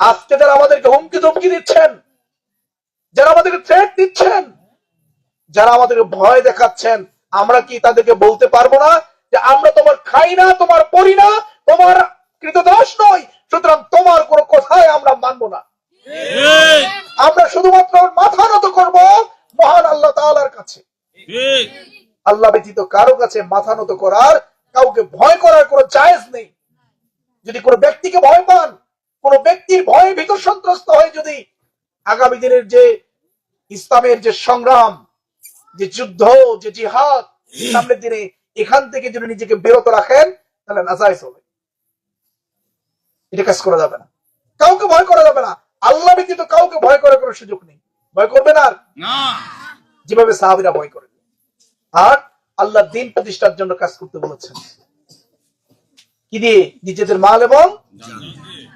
আজকে যারা আমাদেরকে হুমকি ধমকি দিচ্ছেন, যারা আমাদেরকে থ্রেট দিচ্ছেন, যারা আমাদেরকে ভয় দেখাচ্ছেন, আমরা কি তাদেরকে বলতে পারব না যে আমরা তোমার খাই না, তোমার পড়ি না, তোমার কৃতদাস নই, সুতরাং তোমার কোনো কথাই আমরা মানবো না। আমরা শুধুমাত্র মাথা নত করব মহান আল্লাহ তাআলার কাছে। আল্লাহ ব্যতীত কারও কাছে মাথা নত করার, কাউকে ভয় করার কোনো জায়েজ নেই। যদি কোনো ব্যক্তিকে ভয় পান কোন ব্যক্তির ভয়ে ভীত সন্ত্রস্ত হয়ে যদি আগামী দিনের যে ইসলামের যে সংগ্রাম যে যুদ্ধ যে জিহাদ সামনের দিনে এখান থেকে যদি নিজেকে বিরত রাখেন তাহলে নাজাইজ হবে। এটা কাজ করা যাবে না। কাউকে ভয় করা যাবে না। আল্লাহ ব্যতীত কাউকে ভয় করার কোনো সুযোগ নেই। ভয় করবেন আর? যেভাবে সাহাবিরা ভয় করেন আর আল্লাহ দিন প্রতিষ্ঠার জন্য কাজ করতে বলেছেন। কি দিয়ে? নিজেদের মাল এবং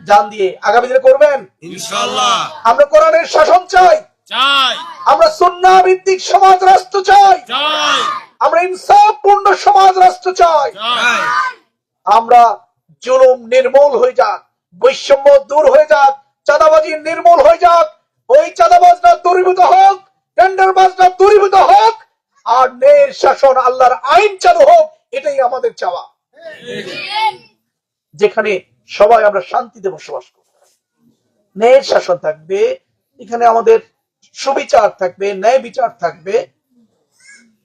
জান দিয়ে আগামী দিনে করবেন? ইনশাআল্লাহ। আমরা কোরআনের শাসন চাই। চাই। আমরা সুন্না ভিত্তিক সমাজ রাষ্ট্র চাই। চাই। আমরা ইনসাফপূর্ণ সমাজ রাষ্ট্র চাই। চাই। আমরা জুলুম নির্মূল হয়ে যাক বৈষম্য দূর হয়ে যাক চাঁদাবাজি নির্মূল হয়ে যাক ওই চাঁদাবাজরা দূরীভূত হোক টেন্ডারবাজরা দূরীভূত হোক আর ন্যায়ের শাসন আল্লাহর আইন চালু হোক এটাই আমাদের চাওয়া। যেখানে সবাই আমরা শান্তিতে বসবাস করব ন্যায়ের শাসন থাকবে, এখানে আমাদের সুবিচার থাকবে, ন্যায় বিচার থাকবে,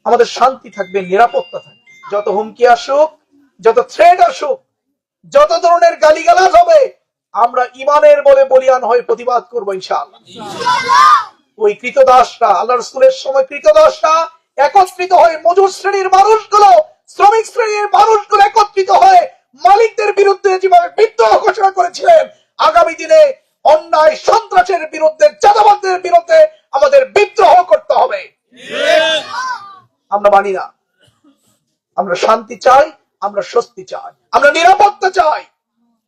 আমাদের শান্তি থাকবে, নিরাপত্তা থাকবে। যত হুমকি আসুক, যত থ্রেড আসুক, যত ধরনের গালিগালাজ হবে, আমরা ইমানের বলে বলিয়ান হয়ে প্রতিবাদ করব ইনশাআল্লাহ। ওই কৃতদাসরা আল্লাহ রসুলের সময় কৃতদাসরা একত্রিত হয়ে মজুর শ্রেণির মানুষগুলো, শ্রমিক শ্রেণির মানুষগুলো একত্রিত হয়ে মালিকদের বিরুদ্ধে যেভাবে বিদ্রোহ ঘোষণা করেছিলেন, আগামী দিনে অন্যায়, সন্ত্রাসের বিরুদ্ধে চাঁদাবাদদের বিরুদ্ধে আমাদের বিদ্রোহ করতে হবে। আমরা মানি না। আমরা শান্তি চাই, আমরা স্বস্তি চাই। আমরা নিরাপত্তা চাই,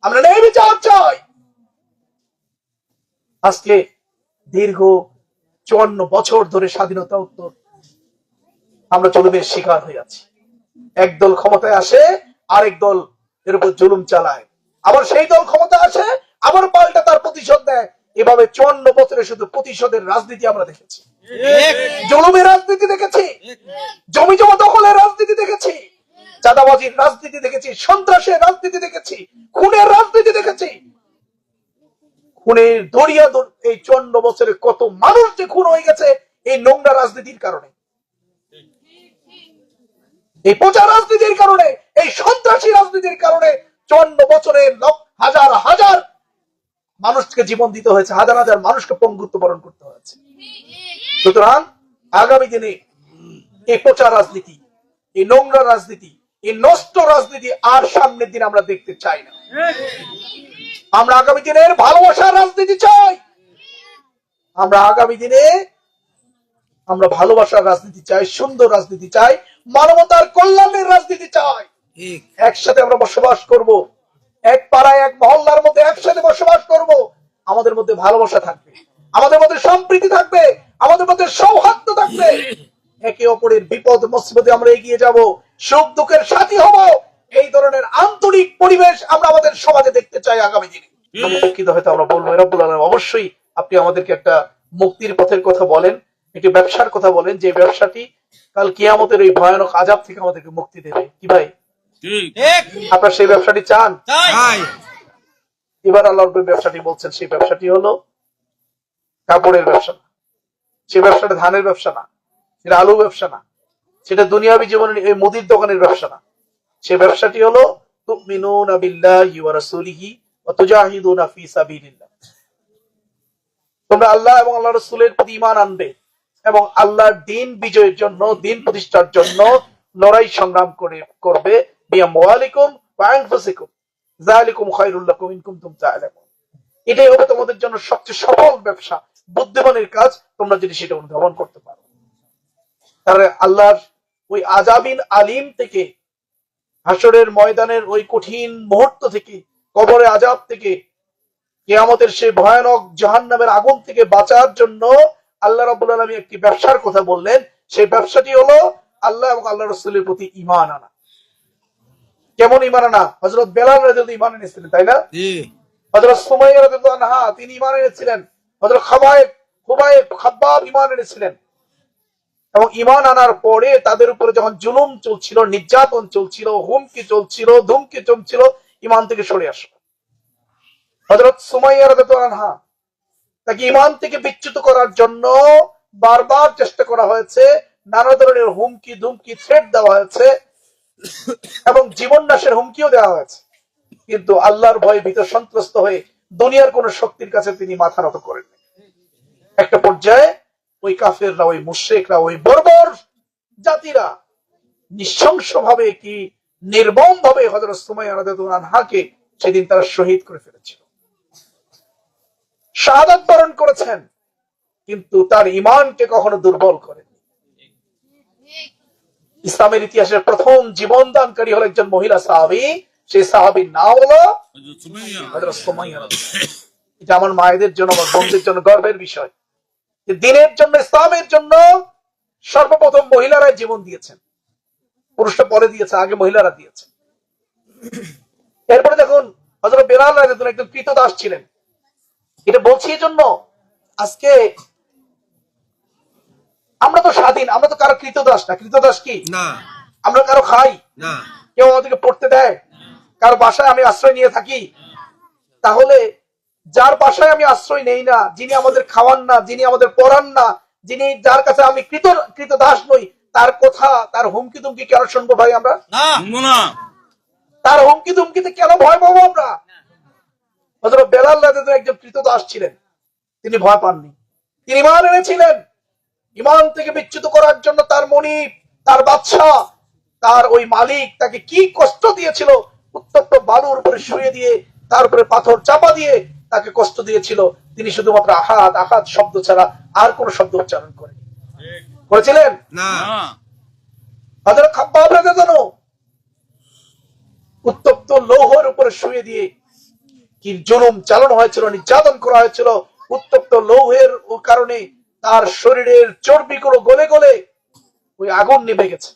আমরা ন্যায় চাই। আজকে দীর্ঘ চুয়ান্ন বছর ধরে স্বাধীনতা উত্তর, আমরা জুলুমের শিকার হয়ে আছি। একদল ক্ষমতায় আসে, আরেক দল এর উপর জুলুম চালায়। আবার সেই দল ক্ষমতা আসে, আবার পাল্টা তার প্রতিশোধ দেয় এভাবে চুয়ান্ন বছরে শুধু প্রতিশোধের রাজনীতি আমরা দেখেছি। জুলুমের রাজনীতি দেখেছি। জমি জমা দখলের রাজনীতি দেখেছি। চাঁদাবাজির রাজনীতি দেখেছি। সন্ত্রাসের রাজনীতি দেখেছি। খুনের রাজনীতি দেখেছি। খুনের দরিয়া দর- এই চুয়ান্ন বছরে কত মানুষ যে খুন হয়ে গেছে, এই নোংরা রাজনীতির কারণে। এই পচা রাজনীতির কারণে, এই সন্ত্রাসী রাজনীতির কারণে চুয়ান্ন বছরে হাজার হাজার মানুষকে জীবন দিতে হয়েছে, হাজার হাজার মানুষকে পঙ্গুত্ব বরণ করতে হয়েছে। সুতরাং আগামী দিনে এই পচা রাজনীতি, এই নোংরা রাজনীতি, এই নষ্ট রাজনীতি আর সামনের দিন আমরা দেখতে চাই না। আমরা আগামী দিনের ভালোবাসার রাজনীতি চাই। আমরা আগামী দিনে আমরা ভালোবাসার রাজনীতি চাই সুন্দর রাজনীতি চাই মানবতার কল্যাণের রাজনীতি চাই। একসাথে আমরা বসবাস করব। এক পাড়ায় এক মহল্লার মধ্যে একসাথে বসবাস করব। আমাদের মধ্যে ভালোবাসা থাকবে। আমাদের মধ্যে সম্প্রীতি থাকবে। আমাদের মধ্যে সৌহার্দ্য থাকবে। একে অপরের বিপদ মুসিবতে আমরা এগিয়ে যাব। সুখ দুঃখের সাথী হব। এই ধরনের আন্তরিক পরিবেশ আমরা আমাদের সমাজে দেখতে চাই আগামী দিনে। দুঃখিত হয়তো আমরা বলব রব্বুল আলম অবশ্যই আপনি আমাদেরকে একটা মুক্তির পথের কথা বলেন। একটি ব্যবসার কথা বলেন যে ব্যবসাটি কাল কিয়ামতের এই ভয়ানক আজাব থেকে আমাদেরকে মুক্তি দেবে। কি ভাই? আপনার সেই ব্যবসাটি চান? এবার আল্লাহ ব্যবসাটি বলছেন সেই ব্যবসাটি হলো কাপড়ের ব্যবসা না। সেই ব্যবসাটা ধানের ব্যবসা না সেটা আলু ব্যবসা না সেটা দুনিয়াবী জীবনের এই মুদির দোকানের ব্যবসা না। সে ব্যবসাটি হলো তুমিনুনা বিল্লাহি ওয়া রাসূলিহি ওয়া তুজাহিদুনা ফি সাবিলিল্লাহ। তোমরা আল্লাহ এবং আল্লাহ রাসূলের প্রতি ঈমান আনবে। এবং আল্লাহর দিন বিজয়ের জন্য, দিন প্রতিষ্ঠার জন্য লড়াই সংগ্রাম করে, করবে। বিআমওয়ালিকুম ওয়া আনফুসিকুম। যালিকুম খায়রুল লাকুম ইন কুনতুম তা'লামুন এটাই হবে তোমাদের জন্য সবচেয়ে সফল ব্যবসা, বুদ্ধিমানের কাজ, তোমরা যদি সেটা অনুধাবন করতে পারো। তাহলে আল্লাহর ওই আজাবিন আলিম থেকে হাসরের ময়দানের ওই কঠিন মুহূর্ত থেকে, কবরে আজাব থেকে, কেয়ামতের সেই ভয়ানক জাহান্নামের আগুন থেকে বাঁচার জন্য আল্লাহ রাব্বুল আলামিন একটি ব্যবসার কথা বললেন। সেই ব্যবসাটি হলো আল্লাহ এবং আল্লাহ রসুলের প্রতি ঈমান আনা। কেমন ঈমান আনা? হযরত বেলাল রাদিয়াল্লাহু ইমান এনেছিলেন তাই না? হযরত সুমাইয়া রাদিয়াল্লাহু আনহা তিনি ঈমান এনেছিলেন। হযরত খাবায়েব খুবায়েব খাব্বাব ঈমান এনেছিলেন। এবং ঈমান আনার পরে তাদের উপরে যখন জুলুম চলছিল নির্যাতন চলছিল হুমকি চলছিল ধুমকি চলছিল ইমান থেকে সরে আসো। হযরত সুমাইয়া রাদিয়াল্লাহু আনহা তাকে ইমান থেকে বিচ্যুত করার জন্য বারবার চেষ্টা করা হয়েছে, নানা ধরনের হুমকি, ধুমকি থ্রেট দেওয়া হয়েছে এবং জীবন নাশের হুমকিও দেওয়া হয়েছে। কিন্তু আল্লাহর ভয়ে ভীত, সন্ত্রস্ত হয়ে দুনিয়ার কোন শক্তির কাছে তিনি মাথা নত করেন একটা পর্যায়ে ওই কাফেররা, ওই মুশ্রেকরা, ওই বর্বর জাতিরা নিঃশংস ভাবে কি নির্মম ভাবে হজরত সুমাই আনহাকে সেদিন তারা শহীদ করে ফেলেছিল। শাহাদাত বরণ করেছেন কিন্তু তার ইমানকে কখনো দুর্বল করেন ইসলামের ইতিহাসের প্রথম জীবন দানকারী হল একজন মহিলা সাহাবি সেই সাহাবির নাম হলো। এটা আমার মায়েদের জন্য আমার বন্ধুদের জন্য গর্বের বিষয়। যে দিনের জন্য ইসলামের জন্য সর্বপ্রথম মহিলারাই জীবন দিয়েছেন। পুরুষটা পরে দিয়েছে আগে মহিলারা দিয়েছে। এরপরে দেখুন হযরত বেলাল রাদিয়াল্লাহু একজন কৃতদাস ছিলেন। এটা বলছি এই জন্য আজকে আমরা তো স্বাধীন আমরা তো কারও কৃতদাস না। কৃতদাস কি? না। আমরা কারও খাই? না। কেউ আমাদেরকে পড়তে দেয়? কারও বাসায় আমি আশ্রয় নিয়ে থাকি? তাহলে যার বাসায় আমি আশ্রয় নেই না যিনি আমাদের খাওয়ান না যিনি আমাদের পড়ান না যিনি যার কাছে আমি কৃত কৃত দাস নই তার কথা তার হুমকি তুমকি কেন শুনব ভাই আমরা? না। তার হুমকি তুমকিতে কেন ভয় পাবো আমরা? হযরত বেলাল রাদিয়াল্লাহু একজন কৃত দাস ছিলেন। তিনি ভয় পাননি। তিনি ইমান এনেছিলেন। ইমান থেকে বিচ্যুত করার জন্য তার মনিব তার বাদশাহ তার ওই মালিক তাকে কি কষ্ট দিয়েছিল উত্তপ্ত বালুর উপরে শুয়ে দিয়ে তার উপরে পাথর চাপা দিয়ে তাকে কষ্ট দিয়েছিল। তিনি শুধুমাত্র আহাত আহাত শব্দ ছাড়া আর কোন শব্দ উচ্চারণ করে করেছিলেন? না। না। হযরত খাব্বাব রাদিয়াল্লাহু উত্তপ্ত লৌহের উপরে শুয়ে দিয়ে কি জুলুম চালানো হয়েছিল, নির্যাতন করা হয়েছিল, উত্তপ্ত লৌহের কারণে তার শরীরের চর্বিগুলো গলে গলে ওই আগুন নিভে গেছে।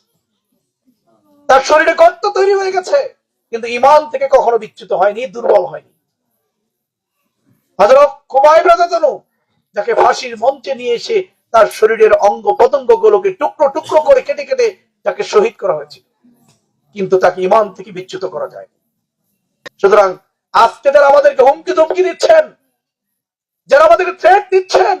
তার শরীরে গর্ত তৈরি হয়ে গেছে, কিন্তু ইমান থেকে কখনো বিচ্যুত হয়নি, দুর্বল হয়নি। রাদিয়াল্লাহু যাকে ফাঁসির মঞ্চে নিয়ে এসে তার শরীরের অঙ্গ প্রত্যঙ্গ গুলোকে টুকরো টুকরো করে কেটে কেটে তাকে শহীদ করা হয়েছিল, কিন্তু তাকে ইমান থেকে বিচ্যুত করা যায় সুতরাং আজকে যারা আমাদেরকে হুমকি ধমকি দিচ্ছেন, যারা আমাদেরকে থ্রেট দিচ্ছেন,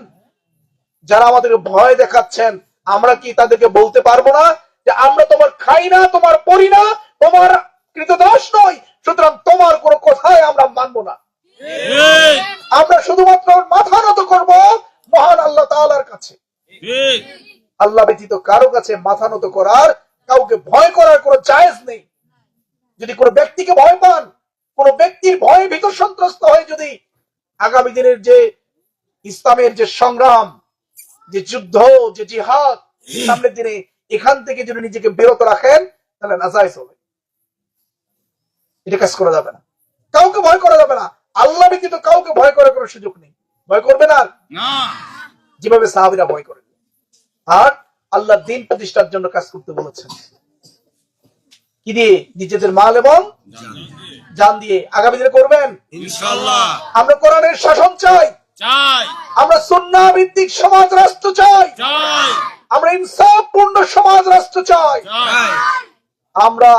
যারা আমাদেরকে ভয় দেখাচ্ছেন, আমরা কি তাদেরকে বলতে পারব না যে আমরা তোমার খাই না, তোমার পড়ি না, তোমার কৃতদাস নই, সুতরাং তোমার কোনো কথাই আমরা মানবো না। আমরা শুধুমাত্র মাথা নত করব মহান আল্লাহ তাআলার কাছে। আল্লাহ ব্যতীত কারও কাছে মাথা নত করার, কাউকে ভয় করার কোনো জায়েজ নেই। যদি কোনো ব্যক্তিকে ভয় পান কোন ব্যক্তির ভয়ে ভীত সন্ত্রস্ত হয়ে যদি আগামী দিনের যে ইসলামের যে সংগ্রাম যে যুদ্ধ যে জিহাদ সামনের দিনে এখান থেকে যদি নিজেকে বিরত রাখেন তাহলে নাজাইজ হবে। এটা কাজ করা যাবে না। কাউকে ভয় করা যাবে না। আল্লাহ ব্যতীত কাউকে ভয় করার কোনো সুযোগ নেই। ভয় করবে না না। যেভাবে সাহাবিরা ভয় করেন। আর আল্লাহ দিন প্রতিষ্ঠার জন্য কাজ করতে বলেছেন। কি দিয়ে? নিজেদের মাল এবং জান দিয়ে আগামী দিনে করবেন? ইনশাআল্লাহ। আমরা কোরআনের শাসন চাই। চাই। আমরা সুন্নাহ ভিত্তিক সমাজ রাষ্ট্র চাই। চাই। আমরা ইনসাফপূর্ণ সমাজ রাষ্ট্র চাই। চাই। আমরা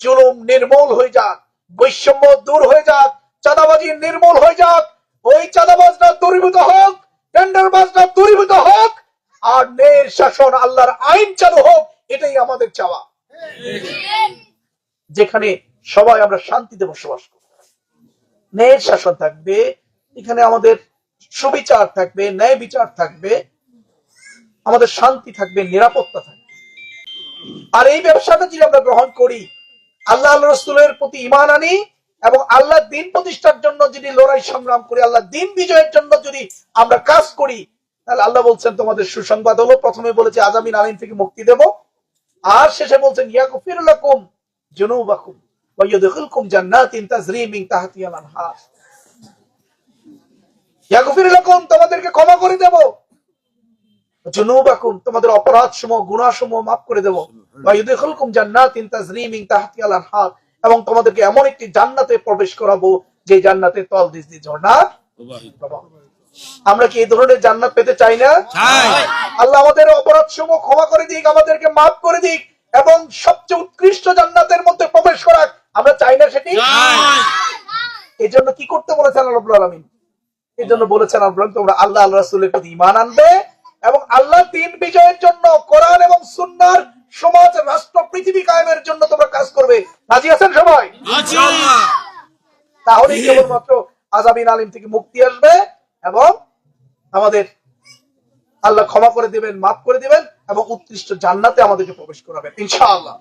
জুলুম নির্মূল হয়ে যাক বৈষম্য দূর হয়ে যাক চাঁদাবাজি নির্মূল হয়ে যাক ওই চাঁদাবাজরা দূরীভূত হোক টেন্ডারবাজরা দূরীভূত হোক আর ন্যায়ের শাসন আল্লাহর আইন চালু হোক এটাই আমাদের চাওয়া। যেখানে সবাই আমরা শান্তিতে বসবাস করব ন্যায়ের শাসন থাকবে, এখানে আমাদের সুবিচার থাকবে, ন্যায় বিচার থাকবে, আমাদের শান্তি থাকবে, নিরাপত্তা থাকবে। আর এই ব্যবসাটা যদি আমরা গ্রহণ করি, আল্লাহ আল্লাহ রসুলের প্রতি ইমান আনি এবং আল্লাহ দিন প্রতিষ্ঠার জন্য যদি লড়াই সংগ্রাম করি আল্লাহ দিন বিজয়ের জন্য যদি আমরা কাজ করি, তাহলে আল্লাহ বলছেন, তোমাদের সুসংবাদ হলো, প্রথমে বলেছে আজামিন আলিম থেকে মুক্তি দেব। আর শেষে বলছেন ইয়াকুফির লাকুম জুনুবাকুম মিন তাহতিহাল আনহার ইয়াকুফির লাকুম তোমাদেরকে ক্ষমা করে দেব। জুনুবাকুম তোমাদের অপরাধ সমূহ মাফ করে দেব। ওয়া ইউদখিলকুম জান্নাতিন তাজরি মিন তাহতিহাল আনহার এবং তোমাদেরকে এমন একটি জান্নাতে প্রবেশ করাবো যে জান্নাতের তল দিস দিয়ে ঝর্ণা আমরা কি এই ধরনের জান্নাত পেতে চাই না? আল্লাহ আমাদের অপরাধ সমূহ ক্ষমা করে দিক আমাদেরকে মাফ করে দিক এবং সবচেয়ে উৎকৃষ্ট জান্নাতের মধ্যে প্রবেশ করাক আমরা চাই না সেটি চাই এই জন্য কি করতে বলেছেন আল্লাহ আলামিন? এই জন্য বলেছেন আল্লাহ তোমরা আল্লাহ আল্লাহ রাসূলের প্রতি ঈমান আনবে এবং আল্লাহ তিন বিজয়ের জন্য কোরআন এবং সুন্নার সমাজ রাষ্ট্র পৃথিবী কায়েমের জন্য তোমরা কাজ করবে। রাজি আছেন সবাই? আছি তাহলেই কেবলমাত্র আজাবিন আলিম থেকে মুক্তি আসবে এবং আমাদের আল্লাহ ক্ষমা করে দিবেন মাফ করে দিবেন এবং উৎকৃষ্ট জান্নাতে আমাদেরকে প্রবেশ করাবেন ইনশাআল্লাহ।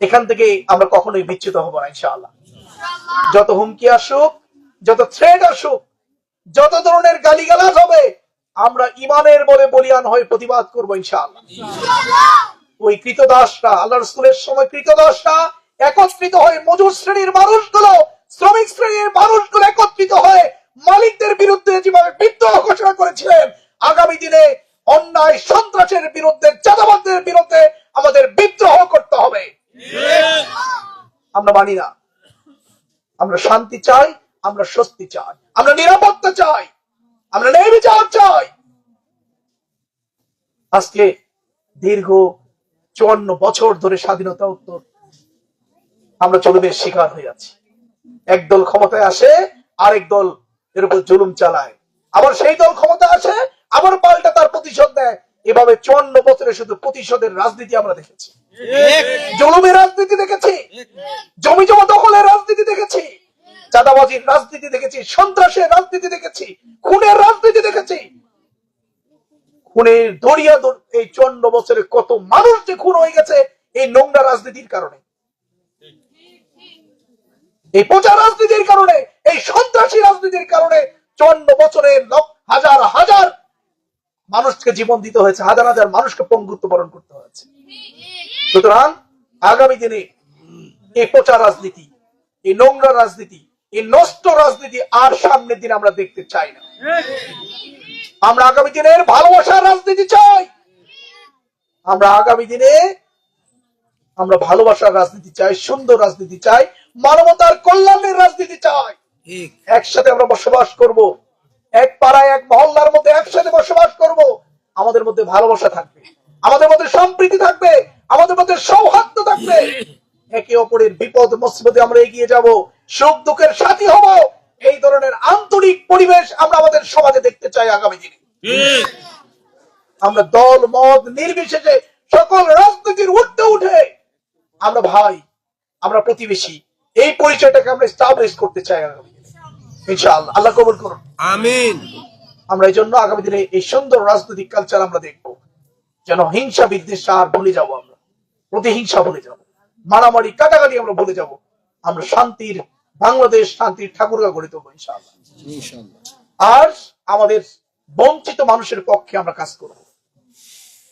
এখান থেকে আমরা কখনোই বিচ্ছিত হব না ইনশাআল্লাহ। যত হুমকি আসুক, যত থ্রেড আসুক, যত ধরনের গালিগালাজ হবে, আমরা ইমানের বলে বলিয়ান হয়ে প্রতিবাদ করব ইনশাআল্লাহ। ওই কৃতদাসরা আল্লাহ রসুলের সময় কৃতদাসরা একত্রিত হয়ে মজুর শ্রেণির মানুষগুলো, শ্রমিক শ্রেণির মানুষগুলো একত্রিত হয়ে মালিকদের বিরুদ্ধে যেভাবে বিদ্রোহ ঘোষণা করেছিলেন, আগামী দিনে অন্যায় সন্ত্রাসের বিরুদ্ধে চাঁদাবাদের বিরুদ্ধে আমাদের বিদ্রোহ করতে হবে। আমরা মানি না। আমরা শান্তি চাই, আমরা স্বস্তি চাই, আমরা নিরাপত্তা চাই, আমরা ন্যায় বিচার চাই। আজকে দীর্ঘ চুয়ান্ন বছর ধরে স্বাধীনতা উত্তর আমরা চলবের শিকার হয়ে আছি। একদল ক্ষমতায় আসে, আরেক দল এর উপর জুলুম চালায়। আবার সেই দল ক্ষমতায় আসে, আবার পাল্টা তার প্রতিশোধ দেয় এভাবে চুয়ান্ন বছরে শুধু প্রতিশোধের রাজনীতি আমরা দেখেছি। জুলুমের রাজনীতি দেখেছি। জমি জমা দখলের রাজনীতি দেখেছি। চাঁদাবাজির রাজনীতি দেখেছি। সন্ত্রাসের রাজনীতি দেখেছি। খুনের রাজনীতি দেখেছি। খুনের দরিয়া এই চুয়ান্ন বছরে কত মানুষ যে খুন হয়ে গেছে এই নোংরা রাজনীতির কারণে। এই পচা রাজনীতির কারণে, এই সন্ত্রাসী রাজনীতির কারণে চুয়ান্ন বছরে হাজার হাজার মানুষকে জীবন দিতে হয়েছে, হাজার হাজার মানুষকে পঙ্গুত্ব বরণ করতে হয়েছে। সুতরাং আগামী দিনে এই পচা রাজনীতি এই নোংরা রাজনীতি এই নষ্ট রাজনীতি আর সামনের দিন আমরা দেখতে চাই না। আমরা আগামী দিনের ভালোবাসার রাজনীতি চাই। আমরা আগামী দিনে আমরা ভালোবাসার রাজনীতি চাই সুন্দর রাজনীতি চাই মানবতার কল্যাণের রাজনীতি চাই। একসাথে আমরা বসবাস করব। এক পাড়ায় এক মহল্লার মধ্যে একসাথে বসবাস করব। আমাদের মধ্যে ভালোবাসা থাকবে। আমাদের মধ্যে সম্প্রীতি থাকবে। আমাদের মধ্যে সৌহার্দ্য থাকবে। একে অপরের বিপদ মুসিবতে আমরা এগিয়ে যাব। সুখ দুঃখের সাথী হব। এই ধরনের আন্তরিক পরিবেশ আমরা আমাদের সমাজে দেখতে চাই আগামী দিনে। আমরা দল মত নির্বিশেষে সকল রাজনীতির উঠতে উঠে আমরা ভাই আমরা প্রতিবেশী এই পরিচয়টাকে আমরা স্টাবলিশ করতে চাই আগামী দিনে। ইনশাআল্লাহ। আল্লাহ কবুল করুন। আমিন। আমরা এই জন্য আগামী দিনে এই সুন্দর রাজনৈতিক কালচার আমরা দেখব। যেন হিংসা বিদ্বেষ আর ভুলে যাব আমরা প্রতিহিংসা ভুলে যাব। মারামারি কাটাকাটি আমরা ভুলে যাব। আমরা শান্তির বাংলাদেশ শান্তির ঠাকুরগা গড়ে তুলবো ইনশাআল্লাহ। ইনশাআল্লাহ। আর আমাদের বঞ্চিত মানুষের পক্ষে আমরা কাজ করব।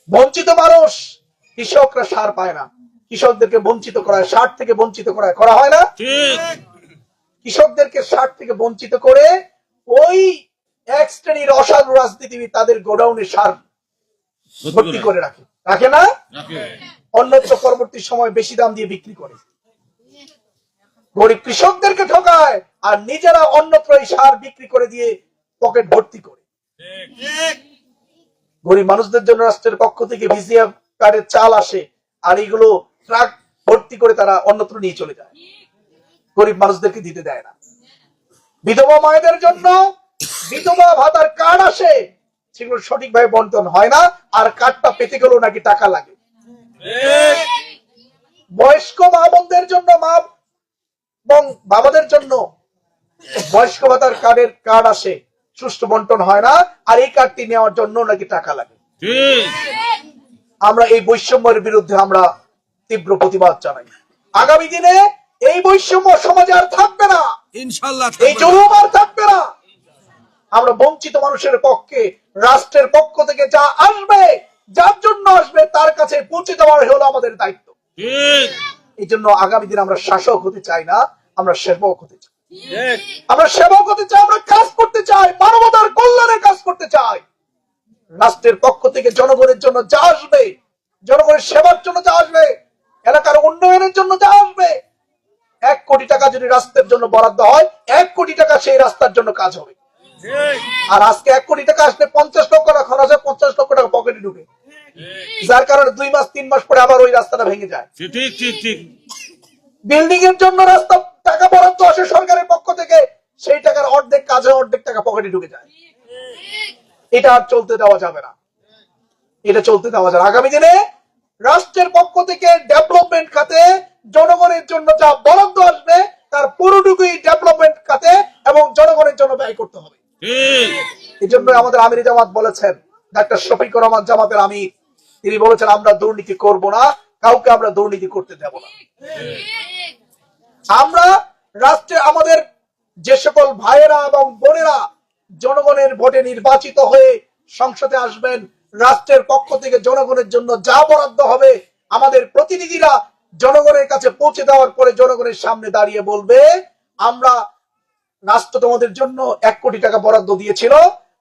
বঞ্চিত মানুষ কৃষকরা সার পায় না। কৃষকদেরকে বঞ্চিত করা হয় সার থেকে বঞ্চিত করা করা হয় না। ঠিক। কৃষকদেরকে সার থেকে বঞ্চিত করে ওই এক শ্রেণির অসাধু রাজনীতিবিদ তাদের গোডাউনে সার ভর্তি করে রাখে। রাখে না? রাখে। অন্যত্র পরবর্তী সময় বেশি দাম দিয়ে বিক্রি করে। গরিব কৃষকদেরকে ঠকায় আর নিজেরা অন্যত্র এই সার বিক্রি করে দিয়ে পকেট ভর্তি করে। গরিব মানুষদের জন্য রাষ্ট্রের পক্ষ থেকে ভিসিএ কার্ডের চাল আসে আর এগুলো ট্রাক ভর্তি করে তারা অন্যত্র নিয়ে চলে যায়। গরিব মানুষদেরকে দিতে দেয় না। বিধবা মায়েদের জন্য বিধবা ভাতার কার্ড আসে। সেগুলো সঠিকভাবে বন্টন হয় না আর কার্ডটা পেতে গেলেও নাকি টাকা লাগে। বয়স্ক মা বোনদের জন্য মা এবং বাবাদের জন্য। বয়স্ক ভাতার কার্ডের কার্ড আসে সুষ্ঠু বন্টন হয় না আর এই কার্ডটি নেওয়ার জন্য নাকি টাকা লাগে। আমরা এই বৈষম্যের বিরুদ্ধে আমরা তীব্র প্রতিবাদ জানাই। আগামী দিনে এই বৈষম্য সমাজে আর থাকবে না। ইনশাআল্লাহ এই জুলুম আর থাকবে না। আমরা বঞ্চিত মানুষের পক্ষে রাষ্ট্রের পক্ষ থেকে যা আসবে যার জন্য আসবে তার কাছে পৌঁছে দেওয়ার হলো আমাদের দায়িত্ব। এই জন্য আগামী দিনে আমরা শাসক হতে চাই না আমরা সেবক হতে চাই। আমরা সেবক হতে চাই আমরা কাজ করতে চাই মানবতার কল্যাণে কাজ করতে চাই। রাষ্ট্রের পক্ষ থেকে জনগণের জন্য যা আসবে জনগণের সেবার জন্য যা আসবে এলাকার উন্নয়নের জন্য যা আসবে এক কোটি টাকা যদি রাস্তার জন্য বরাদ্দ হয় এক কোটি টাকা সেই রাস্তার জন্য কাজ হবে। আর আজকে এক কোটি টাকা আসলে পঞ্চাশ লক্ষ টাকা খরচ হয় পঞ্চাশ লক্ষ টাকা পকেটে ঢুকে। যার কারণে দুই মাস তিন মাস পরে আবার ওই রাস্তাটা ভেঙে যায়। ঠিক ঠিক ঠিক বিল্ডিং এর জন্য রাস্তা টাকা বরাদ্দ আসে সরকারের পক্ষ থেকে সেই টাকার অর্ধেক কাজে অর্ধেক টাকা পকেটে ঢুকে যায়। এটা আর চলতে দেওয়া যাবে না। এটা চলতে দেওয়া যাবে আগামী দিনে রাষ্ট্রের পক্ষ থেকে ডেভেলপমেন্ট খাতে জনগণের জন্য যা বরাদ্দ আসবে তার পুরোটুকুই ডেভেলপমেন্ট খাতে এবং জনগণের জন্য ব্যয় করতে হবে। এই জন্য আমাদের আমির জামাত বলেছেন ডাক্তার শফিকুর রহমান জামাতের আমির তিনি বলেছেন, আমরা দুর্নীতি করব না, কাউকে আমরা দুর্নীতি করতে দেব না। আমরা রাষ্ট্রে আমাদের যে সকল ভাইয়েরা এবং বোনেরা জনগণের ভোটে নির্বাচিত হয়ে সংসদে আসবেন, রাষ্ট্রের পক্ষ থেকে জনগণের জন্য যা বরাদ্দ হবে, আমাদের প্রতিনিধিরা জনগণের কাছে পৌঁছে দেওয়ার পরে জনগণের সামনে দাঁড়িয়ে বলবে, আমরা রাষ্ট্র তোমাদের জন্য এক কোটি টাকা বরাদ্দ দিয়েছিল,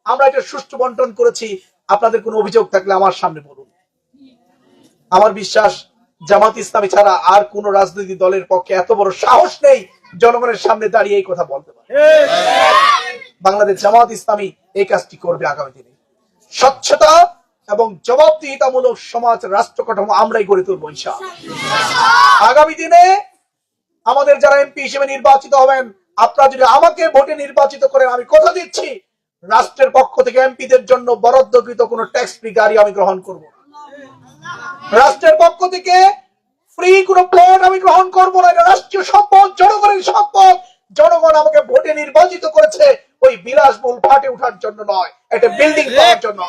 আমরা এটা সুষ্ঠু বন্টন করেছি, আপনাদের কোনো অভিযোগ থাকলে আমার সামনে বলুন। আমার বিশ্বাস, জামাত ইসলামী ছাড়া আর কোন রাজনৈতিক দলের পক্ষে এত বড় সাহস নেই জনগণের সামনে দাঁড়িয়ে এই কথা বলতে পারে। বাংলাদেশ জামাত ইসলামী এই কাজটি করবে আগামী দিনে। স্বচ্ছতা এবং জবাবদিহিতামূলক সমাজ, রাষ্ট্র কাঠামো আমরাই গড়ে তুলবো আগামী দিনে আমাদের যারা এমপি হিসেবে নির্বাচিত হবেন, আপনারা যদি আমাকে ভোটে নির্বাচিত করেন, আমি কথা দিচ্ছি, রাষ্ট্রের পক্ষ থেকে এমপিদের জন্য বরাদ্দকৃত কোনো ট্যাক্স ফ্রি গাড়ি আমি গ্রহণ করব। রাষ্ট্রের পক্ষ থেকে ফ্রি কোনো প্লট আমি গ্রহণ করব না। রাষ্ট্রীয় সম্পদ, জনগণের সম্পদ। জনগণ আমাকে ভোটে নির্বাচিত করেছে। ওই বিলাসবহুল ফাটে ওঠার জন্য নয় একটা বিল্ডিং পাওয়ার জন্য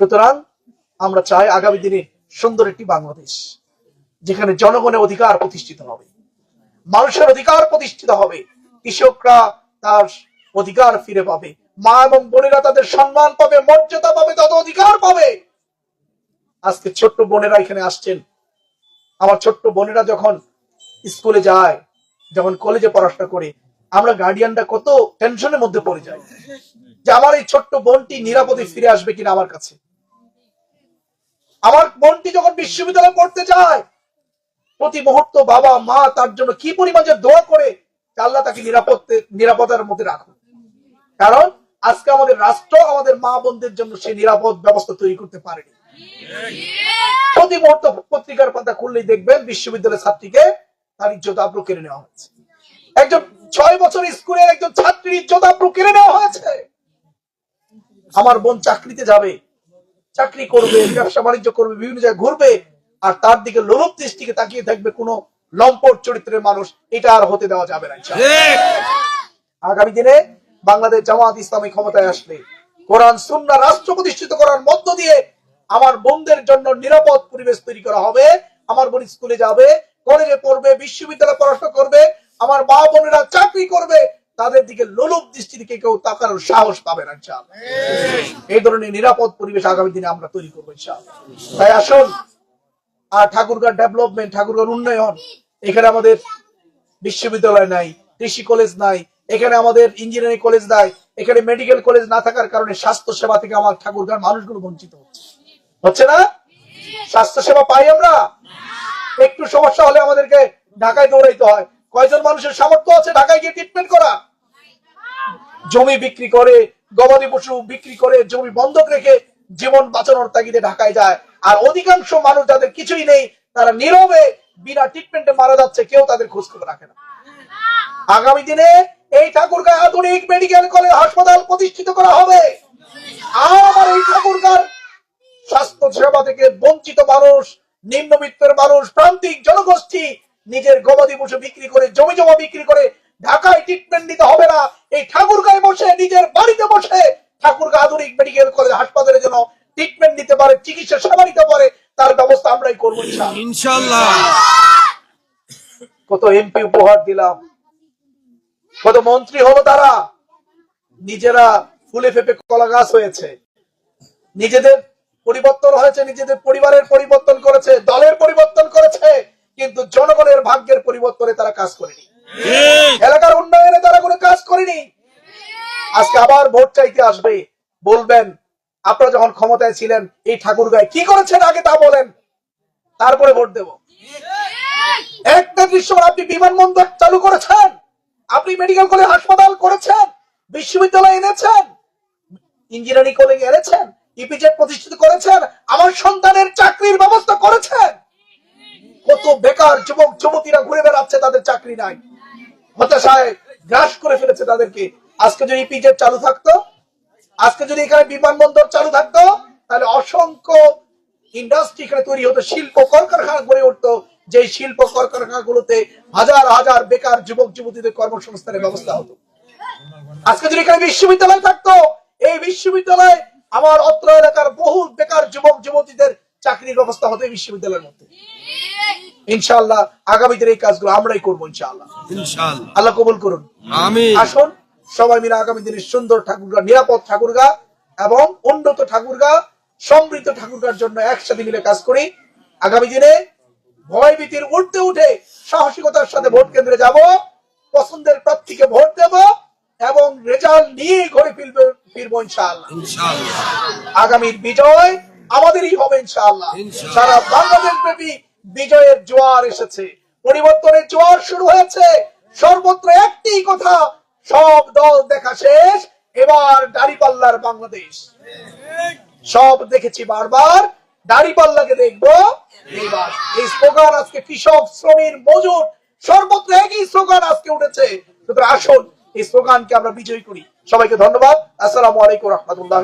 সুতরাং আমরা চাই আগামী দিনে সুন্দর একটি বাংলাদেশ, যেখানে জনগণের অধিকার প্রতিষ্ঠিত হবে, মানুষের অধিকার প্রতিষ্ঠিত হবে, কৃষকরা তার অধিকার ফিরে পাবে। মা এবং বোনেরা তাদের সম্মান পাবে, মর্যাদা পাবে, তাদের অধিকার পাবে। আজকে ছোট্ট বোনেরা এখানে আসছেন। আমার ছোট্ট বোনেরা যখন স্কুলে যায়, যখন কলেজে পড়াশোনা করে, আমরা গার্ডিয়ানরা কত টেনশনের মধ্যে পড়ে যাই যে আমার এই ছোট্ট বোনটি নিরাপদে ফিরে আসবে কিনা আমার কাছে। আমার বোনটি যখন বিশ্ববিদ্যালয়ে পড়তে যায়, প্রতি মুহূর্ত বাবা, মা তার জন্য কি পরিমাণ যে দোয়া করে আল্লাহ তাকে নিরাপদ, নিরাপদার মধ্যে রাখুন কারণ আজকে আমাদের রাষ্ট্র আমাদের মা বোনদের জন্য সেই নিরাপদ ব্যবস্থা তৈরি করতে পারেনি। প্রতি মুহূর্ত পত্রিকার পাতা খুললেই দেখবেন বিশ্ববিদ্যালয়ের ছাত্রীকে তার ইজ্জত আব্রু কেড়ে নেওয়া হয়েছে। একজন ছয় বছর স্কুলের একজন ছাত্রীর ইজ্জত আব্রু কেড়ে নেওয়া হয়েছে। আমার বোন চাকরিতে যাবে চাকরি করবে ব্যবসা বাণিজ্য করবে বিভিন্ন জায়গায় ঘুরবে আর তার দিকে লোলভ দৃষ্টিকে তাকিয়ে থাকবে কোনো লম্পট চরিত্রের মানুষ এটা আর হতে দেওয়া যাবে না আগামী দিনে বাংলাদেশ জামাত ইসলামী ক্ষমতায় আসলে কোরআন সুন্না রাষ্ট্র প্রতিষ্ঠিত করার মধ্য দিয়ে আমার বোনদের জন্য নিরাপদ পরিবেশ তৈরি করা হবে আমার বোন স্কুলে যাবে, কলেজে পড়বে, বিশ্ববিদ্যালয়ে পড়াশোনা করবে, আমার মা বোনেরা চাকরি করবে তাদের দিকে লোলুপ দৃষ্টি দিকে কেউ তাকানোর সাহস পাবে না, ইনশাআল্লাহ। এই ধরনের নিরাপদ পরিবেশ আগামী দিনে আমরা তৈরি করব। তাই আসুন, আর ঠাকুরগাঁও ডেভেলপমেন্ট ঠাকুরগাঁও উন্নয়ন এখানে আমাদের বিশ্ববিদ্যালয় নাই, কৃষি কলেজ নাই এখানে আমাদের ইঞ্জিনিয়ারিং কলেজ নাই, এখানে মেডিকেল কলেজ না থাকার কারণে স্বাস্থ্য সেবা থেকে আমার ঠাকুরগাঁর মানুষগুলো বঞ্চিত হচ্ছে। হচ্ছে না? স্বাস্থ্য সেবা পাই আমরা? একটু সমস্যা হলে আমাদেরকে ঢাকায় দৌড়াইতে হয়। কয়জন মানুষের সামর্থ্য আছে ঢাকায় গিয়ে ট্রিটমেন্ট করা? জমি বিক্রি করে, গবাদি পশু বিক্রি করে, জমি বন্ধক রেখে জীবন বাঁচানোর তাগিদে ঢাকায় যায়। আর অধিকাংশ মানুষ যাদের কিছুই নেই, তারা নীরবে বিনা ট্রিটমেন্টে মারা যাচ্ছে, কেউ তাদের খোঁজ খবর রাখে না। আগামী দিনে এই ঠাকুরগাঁও আধুনিক মেডিকেল কলেজ হাসপাতাল প্রতিষ্ঠিত করা হবে। আর আমার এই ঠাকুরগাঁর স্বাস্থ্য সেবা থেকে বঞ্চিত মানুষ নিম্নবিত্তের মানুষ প্রান্তিক জনগোষ্ঠী নিজের গবাদি পশু বিক্রি করে জমি জমা বিক্রি করে ঢাকায় ট্রিটমেন্ট নিতে হবে না। এই ঠাকুরগাঁয় বসে নিজের বাড়িতে বসে ঠাকুরগাঁ আধুনিক মেডিকেল কলেজ হাসপাতালে যেন ট্রিটমেন্ট নিতে পারে চিকিৎসা সেবা নিতে পারে তার ব্যবস্থা আমরাই করব। ইনশাল্লাহ কত এমপি উপহার দিলাম। কত মন্ত্রী হলো তারা নিজেরা ফুলে ফেপে কলা গাছ হয়েছে। নিজেদের পরিবর্তন হয়েছে নিজেদের পরিবারের পরিবর্তন করেছে দলের পরিবর্তন করেছে কিন্তু জনগণের ভাগ্যের পরিবর্তনে তারা কাজ করেনি। এলাকার উন্নয়নে তারা কোনো কাজ করেনি। আজকে আবার ভোট চাইতে আসবে। বলবেন আপনারা যখন ক্ষমতায় ছিলেন এই ঠাকুরগায় কি করেছেন আগে তা বলেন। তারপরে ভোট দেব। একটা দৃশ্য আপনি বিমানবন্দর চালু করেছেন। আপনি মেডিকেল কলেজ হাসপাতাল করেছেন, বিশ্ববিদ্যালয় এনেছেন ইঞ্জিনিয়ারিং কলেজ এনেছেন ইপিজেড প্রতিষ্ঠিত করেছেন, আমার সন্তানের চাকরির ব্যবস্থা করেছেন। কত বেকার যুবক, যুবতীরা ঘুরে বেড়াচ্ছে, তাদের চাকরি নাই। হতাশায় গ্রাস করে ফেলেছে তাদেরকে। আজকে যদি ইপিজেড চালু থাকতো, আজকে যদি এখানে বিমানবন্দর চালু থাকতো, তাহলে অসংখ্য ইন্ডাস্ট্রি এখানে তৈরি হতো, শিল্প, কলকারখানা গড়ে উঠতো। যে শিল্প কলকারখানাগুলোতে হাজার হাজার বেকার যুবক যুবতীদের কর্মসংস্থানের ব্যবস্থা হতো। আজকে যদি এখানে বিশ্ববিদ্যালয় থাকতো এই বিশ্ববিদ্যালয়ে আমার অত্র এলাকার বহু বেকার যুবক যুবতীদের চাকরির ব্যবস্থা হতো এই বিশ্ববিদ্যালয়ের মধ্যে। ইনশাআল্লাহ আগামী দিনে এই কাজগুলো আমরাই করব ইনশাআল্লাহ। ইনশাআল্লাহ। আল্লাহ কবুল করুন। আসুন সবাই মিলে আগামী দিনে সুন্দর ঠাকুরগা নিরাপদ ঠাকুরগা এবং উন্নত ঠাকুরগা সমৃদ্ধ ঠাকুরগার জন্য একসাথে মিলে কাজ করি। আগামী দিনে ভয় ভীতির উঠতে উঠে সাহসিকতার সাথে ভোট কেন্দ্রে যাব পছন্দের প্রার্থীকে ভোট দেব এবং রেজাল্ট নিয়ে ঘরে ফিরবে ফিরবো ইনশাআল্লাহ। আগামীর বিজয় আমাদেরই হবে ইনশাআল্লাহ। সারা বাংলাদেশ ব্যাপী বিজয়ের জোয়ার এসেছে। পরিবর্তনের জোয়ার শুরু হয়েছে। সর্বত্র একটি কথা সব দল দেখা শেষ। এবার দাড়িপাল্লার বাংলাদেশ। সব দেখেছি বারবার। দাড়িপাল্লাকে দেখব এই স্লোগান আজকে কৃষক শ্রমিক মজুর সর্বত্র একই স্লোগান আজকে উঠেছে সুতরাং আসুন এই স্লোগানকে আমরা বিজয়ী করি সবাইকে ধন্যবাদ আসসালামু আলাইকুম রহমতুল্লাহ